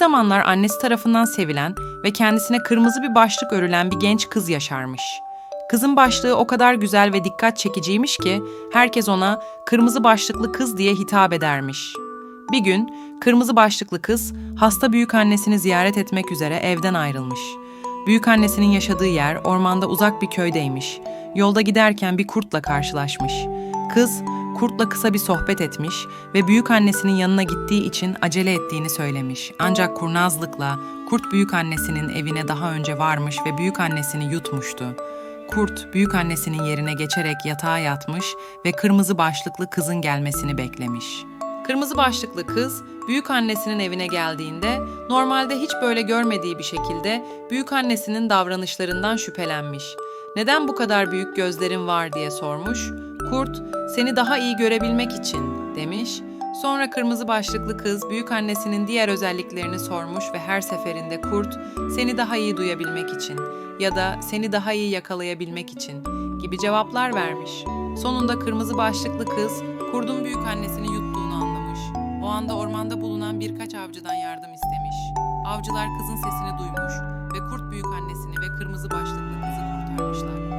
zamanlar annesi tarafından sevilen ve kendisine kırmızı bir başlık örülen bir genç kız yaşarmış. Kızın başlığı o kadar güzel ve dikkat çekiciymiş ki herkes ona kırmızı başlıklı kız diye hitap edermiş. Bir gün kırmızı başlıklı kız hasta büyük annesini ziyaret etmek üzere evden ayrılmış. Büyük annesinin yaşadığı yer ormanda uzak bir köydeymiş. Yolda giderken bir kurtla karşılaşmış. Kız kurtla kısa bir sohbet etmiş ve büyük annesinin yanına gittiği için acele ettiğini söylemiş. Ancak kurnazlıkla kurt büyük annesinin evine daha önce varmış ve büyük annesini yutmuştu. Kurt büyük annesinin yerine geçerek yatağa yatmış ve kırmızı başlıklı kızın gelmesini beklemiş. Kırmızı başlıklı kız büyük annesinin evine geldiğinde normalde hiç böyle görmediği bir şekilde büyük annesinin davranışlarından şüphelenmiş. Neden bu kadar büyük gözlerin var diye sormuş. Kurt, seni daha iyi görebilmek için demiş. Sonra kırmızı başlıklı kız büyük annesinin diğer özelliklerini sormuş ve her seferinde kurt seni daha iyi duyabilmek için ya da seni daha iyi yakalayabilmek için gibi cevaplar vermiş. Sonunda kırmızı başlıklı kız kurdun büyük annesini yuttuğunu anlamış. O anda ormanda bulunan birkaç avcıdan yardım istemiş. Avcılar kızın sesini duymuş ve kurt büyük annesini ve kırmızı başlıklı kızı kurtarmışlar.